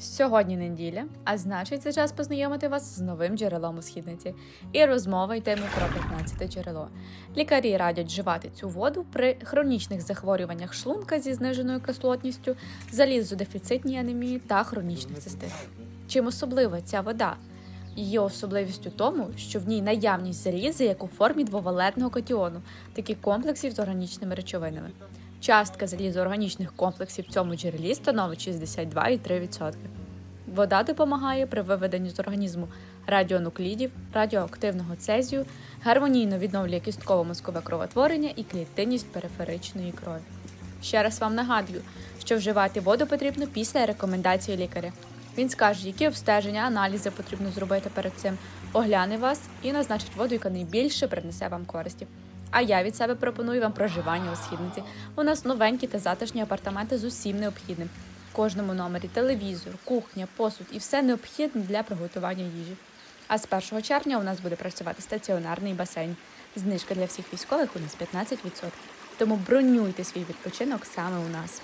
Сьогодні неділя, а значить, це час познайомити вас з новим джерелом у східниці. І розмова йтиме про 15 джерело. Лікарі радять вживати цю воду при хронічних захворюваннях шлунка зі зниженою кислотністю, залізодефіцитній анемії та хронічних цистит. Чим особлива ця вода? Її особливість у тому, що в ній наявність заліза як у формі двовалентного катіону, таких комплексів з органічними речовинами. Частка залізоорганічних комплексів в цьому джерелі становить 62,3%. Вода допомагає при виведенні з організму радіонуклідів, радіоактивного цезію, гармонійно відновлює кістково-мозкове кровотворення і клітинність периферичної крові. Ще раз вам нагадую, що вживати воду потрібно після рекомендації лікаря. Він скаже, які обстеження, аналізи потрібно зробити перед цим, огляне вас і назначить воду, яка найбільше принесе вам користі. А я від себе пропоную вам проживання у східниці. У нас новенькі та затишні апартаменти з усім необхідним. В кожному номері телевізор, кухня, посуд і все необхідне для приготування їжі. А з 1 червня у нас буде працювати стаціонарний басейн. Знижка для всіх військових у нас 15%. Тому бронюйте свій відпочинок саме у нас.